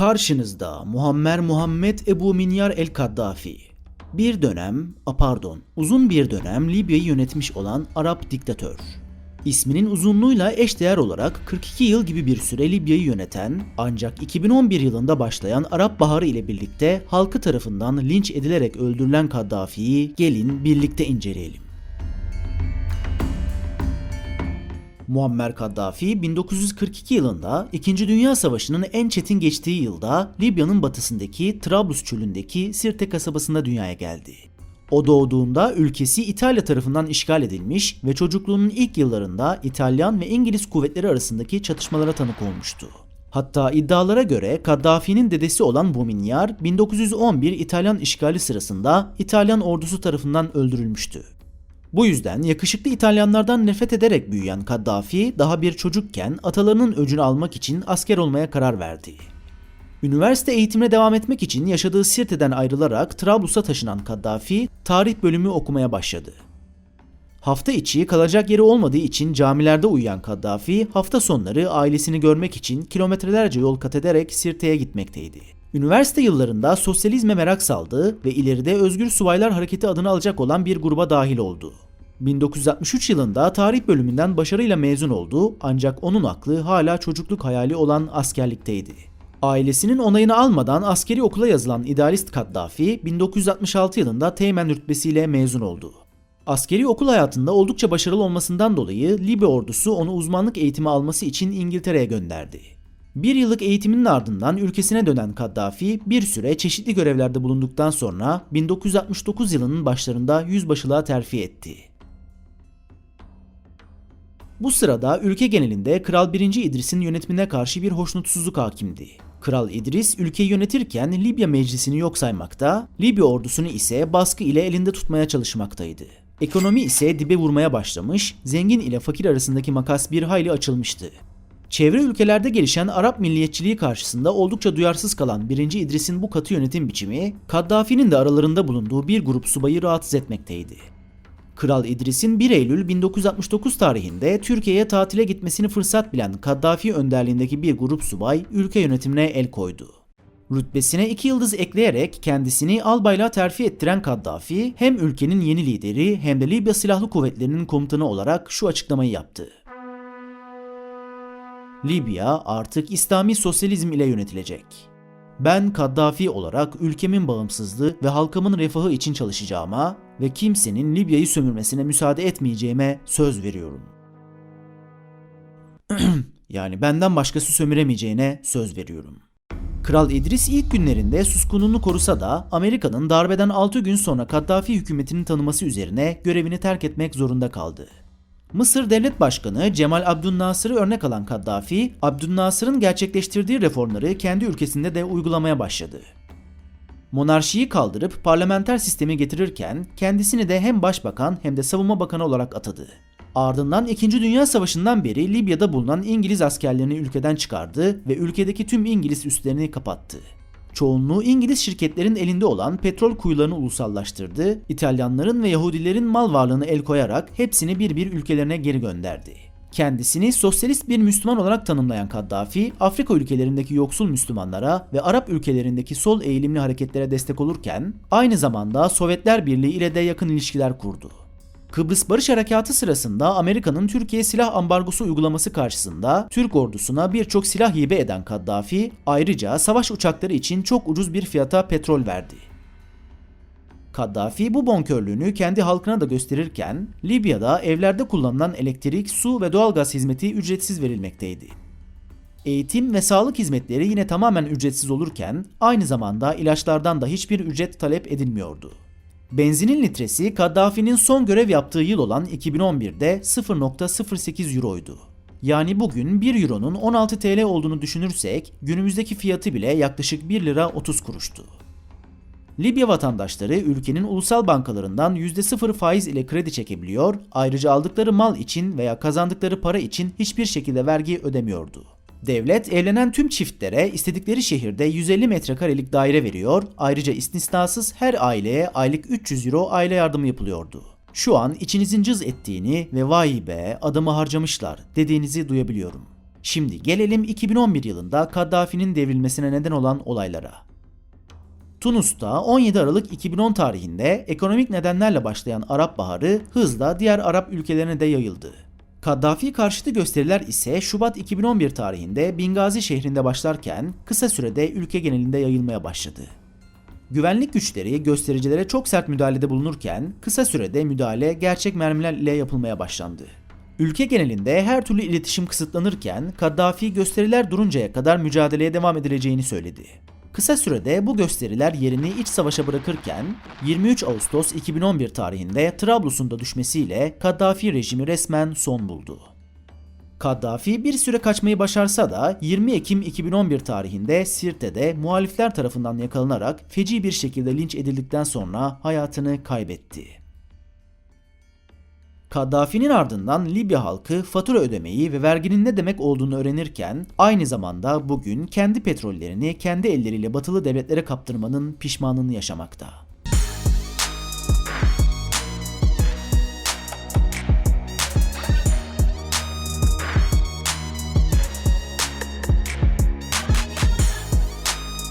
Karşınızda Muammer Muhammed Ebu Minyar el-Kaddafi. Bir dönem, pardon, uzun bir dönem Libya'yı yönetmiş olan Arap diktatör. İsminin uzunluğuyla eşdeğer olarak 42 yıl gibi bir süre Libya'yı yöneten ancak 2011 yılında başlayan Arap Baharı ile birlikte halkı tarafından linç edilerek öldürülen Kaddafi'yi gelin birlikte inceleyelim. Muammer Kaddafi 1942 yılında 2. Dünya Savaşı'nın en çetin geçtiği yılda Libya'nın batısındaki Trablus çölündeki Sirte kasabasında dünyaya geldi. O doğduğunda ülkesi İtalya tarafından işgal edilmiş ve çocukluğunun ilk yıllarında İtalyan ve İngiliz kuvvetleri arasındaki çatışmalara tanık olmuştu. Hatta iddialara göre Kaddafi'nin dedesi olan Bominyar 1911 İtalyan işgali sırasında İtalyan ordusu tarafından öldürülmüştü. Bu yüzden yakışıklı İtalyanlardan nefret ederek büyüyen Kaddafi daha bir çocukken atalarının öcünü almak için asker olmaya karar verdi. Üniversite eğitimine devam etmek için yaşadığı Sirte'den ayrılarak Trablus'a taşınan Kaddafi tarih bölümü okumaya başladı. Hafta içi kalacak yeri olmadığı için camilerde uyuyan Kaddafi hafta sonları ailesini görmek için kilometrelerce yol kat ederek Sirte'ye gitmekteydi. Üniversite yıllarında sosyalizme merak saldı ve ileride Özgür Subaylar Hareketi adını alacak olan bir gruba dahil oldu. 1963 yılında tarih bölümünden başarıyla mezun oldu ancak onun aklı hala çocukluk hayali olan askerlikteydi. Ailesinin onayını almadan askeri okula yazılan idealist Kaddafi 1966 yılında Teğmen rütbesiyle mezun oldu. Askeri okul hayatında oldukça başarılı olmasından dolayı Libya ordusu onu uzmanlık eğitimi alması için İngiltere'ye gönderdi. Bir yıllık eğitiminin ardından ülkesine dönen Kaddafi bir süre çeşitli görevlerde bulunduktan sonra 1969 yılının başlarında yüzbaşılığa terfi etti. Bu sırada ülke genelinde Kral 1. İdris'in yönetimine karşı bir hoşnutsuzluk hakimdi. Kral İdris ülkeyi yönetirken Libya meclisini yok saymakta, Libya ordusunu ise baskı ile elinde tutmaya çalışmaktaydı. Ekonomi ise dibe vurmaya başlamış, zengin ile fakir arasındaki makas bir hayli açılmıştı. Çevre ülkelerde gelişen Arap milliyetçiliği karşısında oldukça duyarsız kalan 1. İdris'in bu katı yönetim biçimi, Kaddafi'nin de aralarında bulunduğu bir grup subayı rahatsız etmekteydi. Kral İdris'in 1 Eylül 1969 tarihinde Türkiye'ye tatile gitmesini fırsat bilen Kaddafi önderliğindeki bir grup subay ülke yönetimine el koydu. Rütbesine iki yıldız ekleyerek kendisini albaylığa terfi ettiren Kaddafi hem ülkenin yeni lideri hem de Libya Silahlı Kuvvetleri'nin komutanı olarak şu açıklamayı yaptı. Libya artık İslami sosyalizm ile yönetilecek. Ben Kaddafi olarak ülkemin bağımsızlığı ve halkımın refahı için çalışacağıma ve kimsenin Libya'yı sömürmesine müsaade etmeyeceğime söz veriyorum. yani benden başkası sömüremeyeceğine söz veriyorum. Kral İdris ilk günlerinde suskunluğunu korusa da Amerika'nın darbeden 6 gün sonra Kaddafi hükümetinin tanıması üzerine görevini terk etmek zorunda kaldı. Mısır Devlet Başkanı Cemal Abdülnasır'ı örnek alan Kaddafi, Abdülnasır'ın gerçekleştirdiği reformları kendi ülkesinde de uygulamaya başladı. Monarşiyi kaldırıp parlamenter sistemi getirirken kendisini de hem başbakan hem de savunma bakanı olarak atadı. Ardından 2. Dünya Savaşı'ndan beri Libya'da bulunan İngiliz askerlerini ülkeden çıkardı ve ülkedeki tüm İngiliz üslerini kapattı. Çoğunluğu İngiliz şirketlerin elinde olan petrol kuyularını ulusallaştırdı, İtalyanların ve Yahudilerin mal varlığını el koyarak hepsini bir bir ülkelerine geri gönderdi. Kendisini sosyalist bir Müslüman olarak tanımlayan Kaddafi, Afrika ülkelerindeki yoksul Müslümanlara ve Arap ülkelerindeki sol eğilimli hareketlere destek olurken, aynı zamanda Sovyetler Birliği ile de yakın ilişkiler kurdu. Kıbrıs Barış Harekatı sırasında Amerika'nın Türkiye silah ambargosu uygulaması karşısında Türk ordusuna birçok silah hibe eden Kaddafi, ayrıca savaş uçakları için çok ucuz bir fiyata petrol verdi. Kaddafi bu bonkörlüğünü kendi halkına da gösterirken Libya'da evlerde kullanılan elektrik, su ve doğalgaz hizmeti ücretsiz verilmekteydi. Eğitim ve sağlık hizmetleri yine tamamen ücretsiz olurken aynı zamanda ilaçlardan da hiçbir ücret talep edilmiyordu. Benzinin litresi Kaddafi'nin son görev yaptığı yıl olan 2011'de 0.08 euroydu. Yani bugün 1 euronun 16 TL olduğunu düşünürsek günümüzdeki fiyatı bile yaklaşık 1 lira 30 kuruştu. Libya vatandaşları ülkenin ulusal bankalarından %0 faiz ile kredi çekebiliyor, ayrıca aldıkları mal için veya kazandıkları para için hiçbir şekilde vergi ödemiyordu. Devlet evlenen tüm çiftlere istedikleri şehirde 150 metrekarelik daire veriyor, ayrıca istisnasız her aileye aylık 300 euro aile yardımı yapılıyordu. Şu an içinizin cız ettiğini ve vay be adamı harcamışlar dediğinizi duyabiliyorum. Şimdi gelelim 2011 yılında Kaddafi'nin devrilmesine neden olan olaylara. Tunus'ta 17 Aralık 2010 tarihinde ekonomik nedenlerle başlayan Arap Baharı hızla diğer Arap ülkelerine de yayıldı. Kaddafi karşıtı gösteriler ise Şubat 2011 tarihinde Bingazi şehrinde başlarken kısa sürede ülke genelinde yayılmaya başladı. Güvenlik güçleri göstericilere çok sert müdahalede bulunurken kısa sürede müdahale gerçek mermiler ile yapılmaya başlandı. Ülke genelinde her türlü iletişim kısıtlanırken Kaddafi gösteriler duruncaya kadar mücadeleye devam edileceğini söyledi. Kısa sürede bu gösteriler yerini iç savaşa bırakırken 23 Ağustos 2011 tarihinde Trablus'un da düşmesiyle Kaddafi rejimi resmen son buldu. Kaddafi bir süre kaçmayı başarsa da 20 Ekim 2011 tarihinde Sirte'de muhalifler tarafından yakalanarak feci bir şekilde linç edildikten sonra hayatını kaybetti. Kaddafi'nin ardından Libya halkı fatura ödemeyi ve verginin ne demek olduğunu öğrenirken aynı zamanda bugün kendi petrollerini kendi elleriyle batılı devletlere kaptırmanın pişmanlığını yaşamakta.